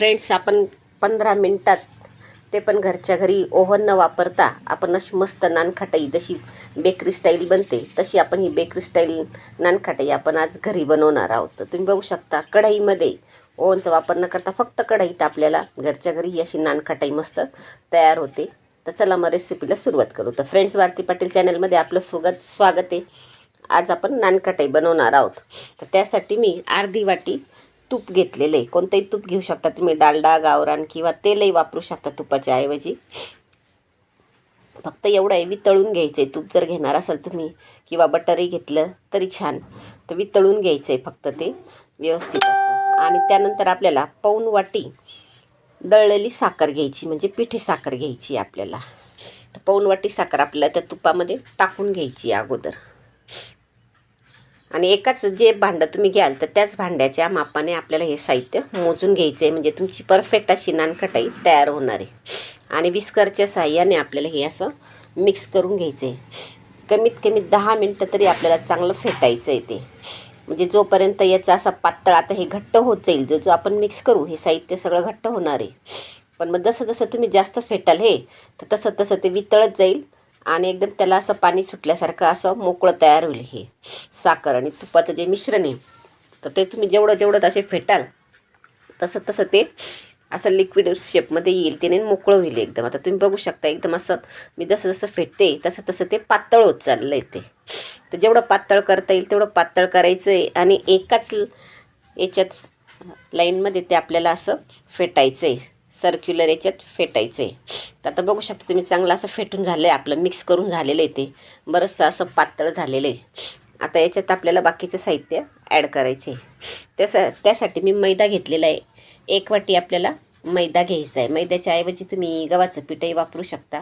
Friends आपण पंधरा मिनटात ते पण घरच्या घरी ओव्हन न वापरता आपण अशी मस्त नानखटाई जशी बेकरी स्टाईल बनते तशी आपण ही बेकरी स्टाईल नानखटाई आपण आज घरी बनवणार आहोत. तर तुम्ही बघू शकता कढईमध्ये ओव्हनचा वापर न करता फक्त कढईत आपल्याला घरच्या घरी ही अशी नानखटाई मस्त तयार होते. तर चला मग रेसिपीला सुरुवात करू. तर फ्रेंड्स भारती पाटील चॅनलमध्ये आपलं स्वागत स्वागत आहे. आज आपण नानखटाई बनवणार आहोत. तर त्यासाठी मी अर्धी वाटी तूप घेतलेलं आहे. कोणतंही तूप घेऊ शकता तुम्ही. डालडा गावरान किंवा तेलही वापरू शकता तुपाच्या ऐवजी. फक्त एवढं आहे वितळून घ्यायचं आहे तूप जर घेणार असाल तुम्ही किंवा बटरही घेतलं तरी छान. तर वितळून घ्यायचं आहे फक्त ते व्यवस्थित असं. आणि त्यानंतर आपल्याला पाऊन वाटी दळलेली साखर घ्यायची म्हणजे पिठी साखर घ्यायची आपल्याला. तर पाऊन वाटी साखर आपल्याला त्या तुपामध्ये टाकून घ्यायची अगोदर. आणि एकाच जे भांडं तुम्ही घ्याल तर त्याच भांड्याच्या मापाने आपल्याला हे साहित्य मोजून घ्यायचं आहे म्हणजे तुमची परफेक्ट अशी नानखटाई तयार होणार आहे. आणि विस्करच्या साह्याने आपल्याला हे असं मिक्स करून घ्यायचं आहे कमीत कमी दहा मिनटं तरी आपल्याला चांगलं फेटायचं आहे ते. म्हणजे जोपर्यंत याचा असा पातळ आता हे घट्ट होत जाईल जो जो आपण मिक्स करू हे साहित्य सगळं घट्ट होणार आहे. पण मग जसं जसं तुम्ही जास्त फेटाल हे तर तसं तसं ते वितळत जाईल. आणि एकदम त्याला असं पाणी सुटल्यासारखं असं मोकळं तयार होईल हे साखर आणि तुपाचं जे मिश्रण आहे तर ते तुम्ही जेवढं जेवढं असे फेटाल तसं तसं ते असं लिक्विड शेपमध्ये येईल त्याने मोकळं होईल एकदम. आता तुम्ही बघू शकता एकदम असं मी जसं जसं फेटते तसं तसं ते पातळ होत चाललं आहे ते. तर जेवढं पातळ करता येईल तेवढं पातळ करायचं आहे आणि एकाच याच्यात लाईनमध्ये ते आपल्याला असं फेटायचं आहे सर्क्युलर याच्यात फेटायचं. आहे तर आता बघू शकता तुम्ही चांगलं असं फेटून झालं आहे आपलं मिक्स करून झालेलं आहे ते. बरंचसं असं पातळ झालेलं आहे. आता याच्यात आपल्याला बाकीचं साहित्य ॲड करायचे त्यासा त्यासाठी मी मैदा घेतलेला आहे. एक वाटी आपल्याला मैदा घ्यायचा आहे. मैद्याच्या ऐवजी तुम्ही गव्हाचं पिठही वापरू शकता.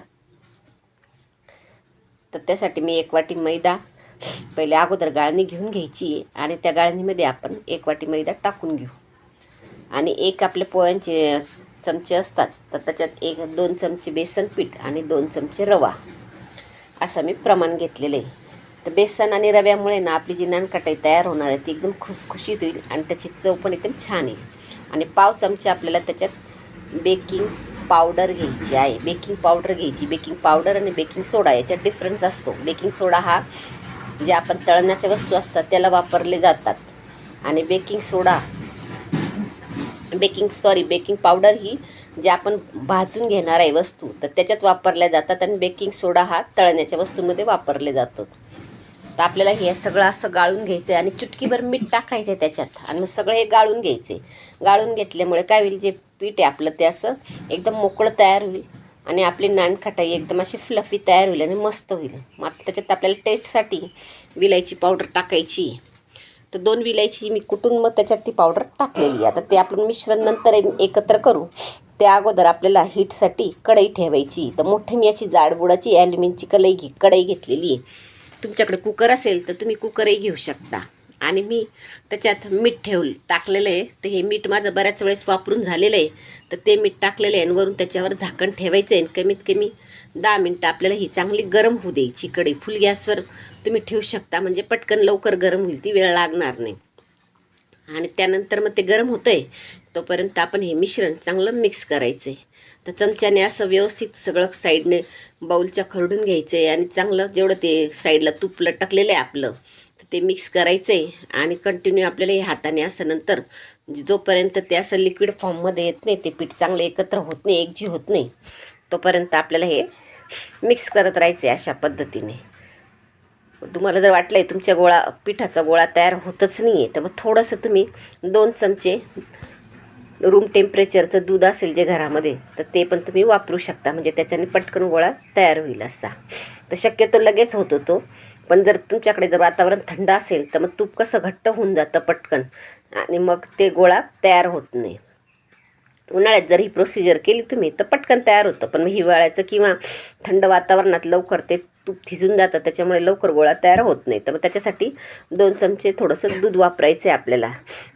तर त्यासाठी मी एक वाटी मैदा पहिले अगोदर गाळणी घेऊन घ्यायची आणि त्या गाळणीमध्ये आपण एक वाटी मैदा टाकून घेऊ. आणि एक आपल्या पोळ्यांचे चमचे असतात तर त्याच्यात एक दोन चमचे बेसन पीठ आणि दोन चमचे रवा. असं मी प्रमाण घेतलेलं. आहे तर बेसन आणि रव्यामुळे ना आपली जी नानकटाई तयार होणार आहे ती एकदम खुसखुशीत होईल आणि त्याची चव पण एकदम छान येईल. आणि पाव चमचे आपल्याला त्याच्यात बेकिंग पावडर घ्यायची आहे. बेकिंग पावडर घ्यायची. बेकिंग पावडर आणि बेकिंग सोडा याच्यात डिफरन्स असतो. बेकिंग सोडा हा जे आपण तळण्याच्या वस्तू असतात त्याला वापरले जातात. आणि baking soda baking sorry baking powder ही जे आपण भाजून घेणार आहे वस्तू तर त्याच्यात वापरल्या जातात आणि बेकिंग सोडा हा तळण्याच्या वस्तूंमध्ये वापरले जातो. तर आपल्याला हे सगळं असं गाळून घ्यायचं आहे आणि चुटकीभर मीठ टाकायचं आहे त्याच्यात आणि मग सगळं हे गाळून घ्यायचे गाळून घेतल्यामुळे काय होईल जे पीठ आहे आपलं ते असं एकदम मोकळं तयार होईल आणि आपली नानखटाई एकदम अशी फ्लफी तयार होईल आणि मस्त होईल. मग त्याच्यात आपल्याला टेस्टसाठी विलायची पावडर टाकायची. तर दोन विलायची मी कुटून मग त्याच्यात ती पावडर टाकलेली आता ते आपण मिश्रण नंतर एकत्र करू. त्या अगोदर आपल्याला हीटसाठी कढई ठेवायची. तर मोठी मी अशी जाडबुडाची ॲल्युमिनची कलई घे कढई घेतलेली आहे. तुमच्याकडे कुकर असेल तर तुम्ही कुकरही घेऊ शकता. आणि मी त्याच्यात मीठ ठेवलं टाकलेलं आहे. तर हे मीठ माझं बऱ्याच वेळेस वापरून झालेलं आहे. तर ते मीठ टाकलेलं आहे आणि वरून त्याच्यावर झाकण ठेवायचं आहे. कमीत कमी दहा मिनटं आपल्याला ही चांगली गरम होऊ द्यायची कढई. फुल गॅसवर तुम्ही ठेवू शकता. म्हणजे पटकन लवकर गरम होईल ती वेळ लागणार नाही. आणि त्यानंतर मग ते गरम होतं आहे तोपर्यंत आपण हे मिश्रण चांगलं मिक्स करायचं आहे तर चमच्याने असं व्यवस्थित सगळं साईडने बाऊलच्या खरडून घ्यायचं आहे आणि चांगलं जेवढं ते साईडला तूप लटकलेलं आहे आपलं ते मिक्स करायचं आहे आणि कंटिन्यू आपल्याला हे हाताने असं नंतर जोपर्यंत ते असं लिक्विड फॉर्ममध्ये येत नाही ते पीठ चांगलं एकत्र होत नाही एकजी होत नाही तोपर्यंत आपल्याला हे मिक्स करत राहायचं आहे अशा पद्धतीने. तुम्हाला जर वाटलं आहे तुमच्या गोळा पिठाचा गोळा तयार होतच नाही आहे तर मग थोडंसं तुम्ही दोन चमचे रूम टेम्परेचरचं दूध असेल जे घरामध्ये तर ते पण तुम्ही वापरू शकता. म्हणजे त्याच्याने पटकन गोळा तयार होईल असा. तर शक्यतो लगेच होतो तो पण जर तुमच्याकडे जर वातावरण थंड असेल तर मग तूप कसं घट्ट होऊन जातं पटकन. आणि मग ते गोळा तयार होत नाही. उन्हाळ्यात जर ही प्रोसिजर केली तुम्ही तर पटकन तयार होतं. पण मग हिवाळ्याचं किंवा थंड वातावरणात लवकर ते तूप थिजून जातं त्याच्यामुळे लवकर गोळा तयार होत नाही. तर मग त्याच्यासाठी दोन चमचे थोडंसं दूध वापरायचं आहे आपल्याला.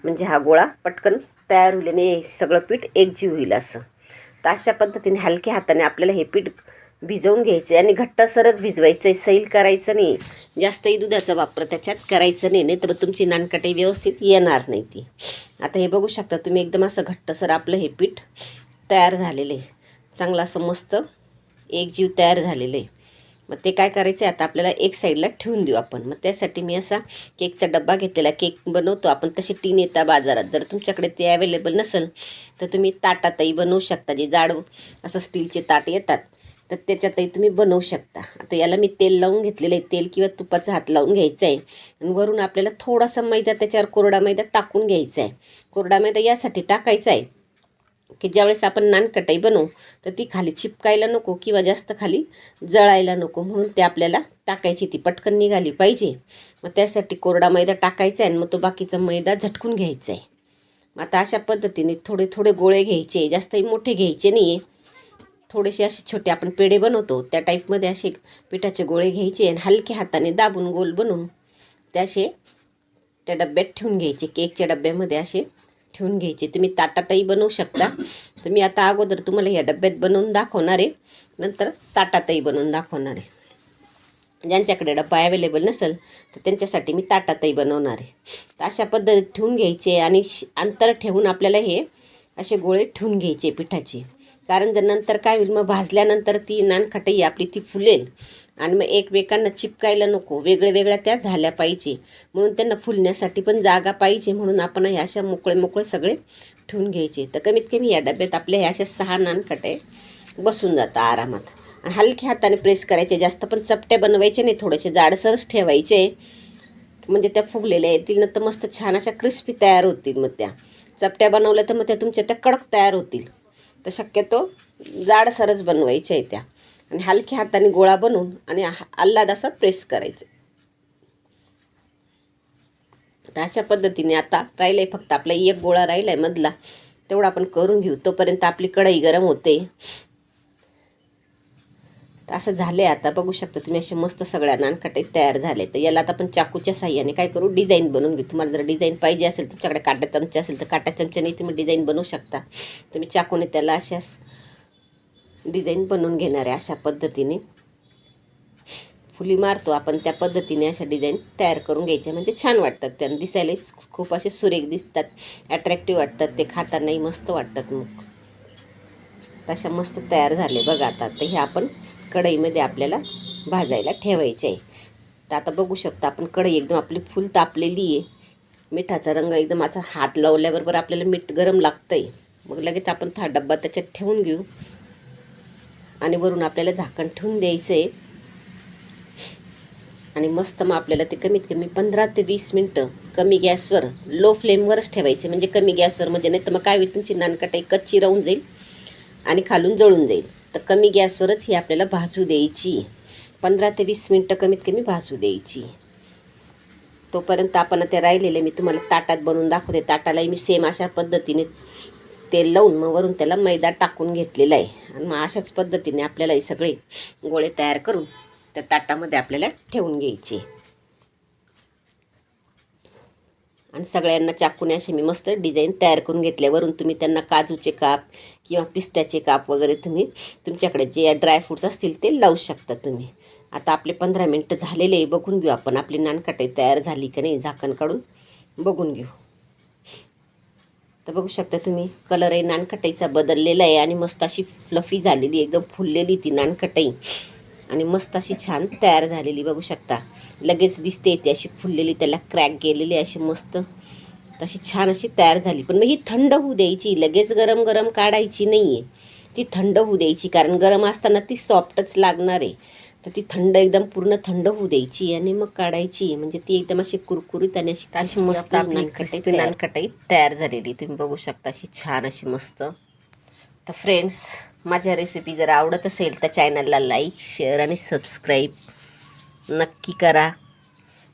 म्हणजे हा गोळा पटकन तयार होईल आणि सगळं पीठ एकजीव होईल असं. तर अशा पद्धतीने हलक्या हाताने आपल्याला हे पीठ भिजवून घ्यायचे आणि घट्टसरच भिजवायचं आहे. सैल करायचं नाही. जास्तही दुधाचा वापर त्याच्यात करायचं नाही. नाही तर मग तुमची नानकटे व्यवस्थित येणार नाही ती. आता हे बघू शकता तुम्ही एकदम असं घट्टसर आपलं हे पीठ तयार झालेलं आहे. चांगलं असं मस्त एक जीव तयार झालेलं आहे. मग ते काय करायचं आहे आता आपल्याला एक साईडला ठेवून देऊ आपण. मग त्यासाठी मी असा केकचा डब्बा घेतलेला. केक बनवतो आपण तसे टीन येता बाजारात. जर तुमच्याकडे ते अवेलेबल नसेल तर तुम्ही ताटातही बनवू शकता. जे जाड असं स्टीलचे ताट येतात. तर त्याच्यातही तुम्ही बनवू शकता. आता याला मी तेल लावून घेतलेलं आहे. तेल किंवा तुपाचा हात लावून घ्यायचा आहे. आणि वरून आपल्याला थोडासा मैदा त्याच्यावर कोरडा मैदा टाकून घ्यायचा आहे. कोरडा मैदा यासाठी टाकायचा आहे की ज्यावेळेस आपण नानकटाई बनवू तर ती खाली चिपकायला नको किंवा जास्त खाली जळायला नको. म्हणून ते आपल्याला टाकायची ती पटकन निघाली पाहिजे. मग त्यासाठी कोरडा मैदा टाकायचा आहे आणि मग तो बाकीचा मैदा झटकून घ्यायचा आहे. मग आता अशा पद्धतीने थोडे थोडे गोळे घ्यायचे जास्तही मोठे घ्यायचे नाही आहे थोडेसे असे छोटे आपण पेढे बनवतो त्या टाईपमध्ये असे पिठाचे गोळे घ्यायचे आणि हलक्या हाताने दाबून गोल बनवून ते असे त्या डब्यात ठेवून घ्यायचे. केकच्या डब्यामध्ये असे ठेवून घ्यायचे. तुम्ही ताटातही बनवू शकता. तर मी आता अगोदर तुम्हाला या डब्यात बनवून दाखवणार आहे. नंतर ताटातही बनवून दाखवणार आहे. ज्यांच्याकडे डब्बा अवेलेबल नसेल तर त्यांच्यासाठी मी ताटातही बनवणार आहे. तर अशा पद्धतीत ठेवून घ्यायचे आणि श- अंतर ठेवून आपल्याला हे असे गोळे ठेवून घ्यायचे पिठाचे. कारण जर नंतर काय होईल मग भाजल्यानंतर ती नानखटई आपली ती फुलेल. आणि मग एकमेकांना चिपकायला नको. वेगळ्या वेगळ्या त्या झाल्या पाहिजे. म्हणून त्यांना फुलण्यासाठी पण जागा पाहिजे म्हणून आपण ह्या अशा मोकळे मोकळे सगळे ठेवून घ्यायचे. तर कमीत कमी या डब्यात आपल्या ह्या अशा सहा नानखटे बसून जातात आरामात. आणि हलक्या हाताने प्रेस करायचे. जास्त पण चपट्या बनवायचे नाही थोडेसे जाडसरच ठेवायचे. म्हणजे त्या फुगलेल्या येतील. ना तर मस्त छान अशा क्रिस्पी तयार होतील मग त्या. चपट्या बनवल्या तर मग त्या तुमच्या त्या कडक तयार होतील. तर शक्यतो जाडसरच बनवायच्या आहे त्या. आणि हलक्या हाताने गोळा बनवून आणि आल्हाद असा प्रेस करायचं. तर अशा पद्धतीने आता राहिलं आहे फक्त आपला एक गोळा राहिला आहे मधला. तेवढा आपण करून घेऊ. तोपर्यंत आपली कढई गरम होते. तर असं झालं आहे आता. बघू शकता तुम्ही असे मस्त सगळ्या नानकटे तयार झाले तर याला आता आपण चाकूच्या साह्याने काय करू? डिझाईन बनवून घेऊ. तुम्हाला जर डिझाईन पाहिजे असेल तुमच्याकडे काटा चमचे असेल तर काटा चमच्याने तुम्ही डिझाईन बनवू शकता. तुम्ही चाकूने त्याला अशाच डिझाईन बनवून घेणार आहे अशा पद्धतीने. फुली मारतो आपण त्या पद्धतीने अशा डिझाईन तयार करून घ्यायच्या म्हणजे छान वाटतात. त्यांना दिसायला खूप असे सुरेख दिसतात ॲट्रॅक्टिव्ह वाटतात. ते खातानाही मस्त वाटतात मग तशा मस्त तयार झाले बघा आता. तर हे आपण कढईमध्ये आपल्याला भाजायला ठेवायचे आहे. तर आता बघू शकता आपण कढई एकदम आपली फुल तापलेली आहे. मिठाचा रंग एकदम असा हात लावल्याबरोबर आपल्याला मीठ गरम लागतं आहे मग लगेच आपण हा डब्बा त्याच्यात ठेवून घेऊ. आणि वरून आपल्याला झाकण ठेवून द्यायचं आहे आणि मस्त मग आपल्याला ते कमीत कमी पंधरा ते वीस मिनटं कमी गॅसवर लो फ्लेमवरच ठेवायचे. म्हणजे कमी गॅसवर म्हणजे नाही तर मग काय होईल तुमची नानकटाई कच्ची राहून जाईल आणि खालून जळून जाईल. तर कमी गॅसवरच ही आपल्याला भाजू द्यायची. पंधरा ते वीस मिनटं कमीत कमी भाजू द्यायची. तोपर्यंत आपण ते राहिलेले मी तुम्हाला ताटात बनवून दाखवते. ताटालाही मी सेम अशा पद्धतीने तेल लावून मग वरून त्याला मैदा टाकून घेतलेला आहे. आणि मग अशाच पद्धतीने आपल्याला हे सगळे गोळे तयार करून त्या ताटामध्ये आपल्याला ठेवून घ्यायचे. आणि सगळ्यांना चाकूने असे मी मस्त डिझाईन तयार करून घेतल्यावरून तुम्ही त्यांना काजूचे काप किंवा पिस्त्याचे काप वगैरे तुम्ही तुमच्याकडे जे ड्रायफ्रूट्स असतील ते लावू शकता तुम्ही. आता आपले पंधरा मिनटं झालेले आहे बघून घेऊ आपण. आपली नानकटाई तयार झाली का नाही झाकण काढून? बघून घेऊ. तर बघू शकता तुम्ही कलरही नानकटाईचा बदललेला आहे आणि मस्त अशी फ्लफी झालेली एकदम फुललेली ती नानकटाई आणि मस्त अशी छान तयार झालेली बघू शकता. लगेच दिसते ती अशी फुललेली त्याला क्रॅक गेलेली अशी मस्त. तशी छान अशी तयार झाली. पण मग ही थंड होऊ द्यायची लगेच गरम गरम काढायची नाही आहे ती थंड होऊ द्यायची कारण गरम असताना ती सॉफ्टच लागणार आहे. तर ती थंड एकदम पूर्ण थंड होऊ द्यायची आणि मग काढायची. म्हणजे ती एकदम अशी कुरकुरीत आणि अशी अशी मस्त क्रिस्पी नानकटाई तयार झालेली. तुम्ही बघू शकता अशी छान अशी मस्त. तर फ्रेंड्स माझ्या रेसिपी जर आवडत असेल तर चॅनलला लाईक शेअर आणि सबस्क्राईब नक्की करा.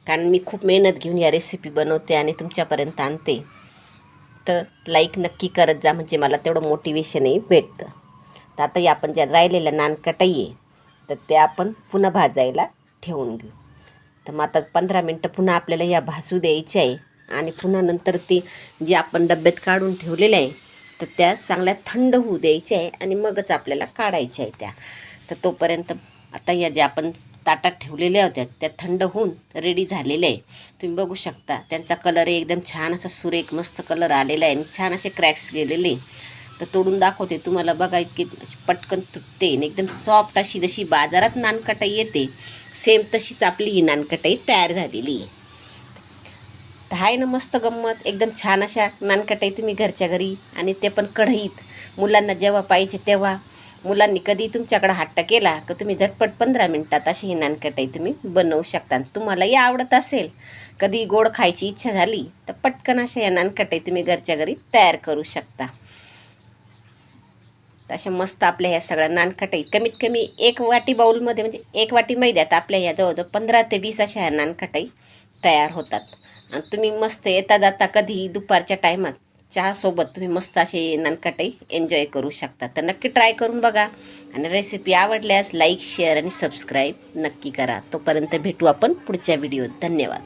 कारण मी खूप मेहनत घेऊन या रेसिपी बनवते आणि तुमच्यापर्यंत आणते. तर लाईक नक्की करत जा म्हणजे मला तेवढं मोटिवेशनही भेटतं. तर आता या आपण ज्या राहिलेल्या नानकटाई आहे तर ते आपण पुन्हा भाजायला ठेवून घेऊ. तर मग आता पंधरा मिनटं पुन्हा आपल्याला या भाजू द्यायच्या आहे. आणि पुन्हा नंतर ते जे आपण डब्यात काढून ठेवलेलं आहे तर त्या चांगल्या थंड होऊ द्यायच्या आहे आणि मगच आपल्याला काढायच्या आहे त्या. तर तोपर्यंत आता या ज्या आपण ताटात ठेवलेल्या होत्या त्या थंड होऊन रेडी झालेल्या आहे. तुम्ही बघू शकता त्यांचा कलर एकदम छान असा सुरेख मस्त कलर आलेला आहे आणि छान असे क्रॅक्स गेलेले तर तोडून दाखवते तुम्हाला बघा इतकी अशी पटकन तुटते आणि एकदम सॉफ्ट अशी जशी बाजारात नानकटाई येते सेम तशीच आपली ही नानकटाई तयार झालेली आहे. तर आहे ना मस्त गंमत. एकदम छान अशा नानकटाई तुम्ही घरच्या घरी आणि ते पण कढईत. मुलांना जेव्हा पाहिजे तेव्हा. मुलांनी कधी तुमच्याकडे हट्ट केला का तुम्ही झटपट पंधरा मिनटात अशी ही नानकटाई तुम्ही बनवू शकता. आणि तुम्हालाही आवडत असेल कधी गोड खायची इच्छा झाली तर पटकन अशा या नानकटाई तुम्ही घरच्या घरी तयार करू शकता. तर अशा मस्त आपल्या ह्या सगळ्या नानकटाई कमीत कमी एक वाटी बाऊलमध्ये म्हणजे एक वाटी मैद्यात आपल्या ह्या जवळजवळ पंधरा ते वीस अशा ह्या नानकटाई तयार होतात. आणि तुम्ही मस्त येता जाता कधी दुपारच्या टायमात चहासोबत तुम्ही मस्त असे नानकटाई एन्जॉय करू शकता. तर नक्की ट्राय करून बघा. आणि रेसिपी आवडल्यास लाईक शेअर आणि सबस्क्राईब नक्की करा. तोपर्यंत भेटू आपण पुढच्या व्हिडिओत धन्यवाद.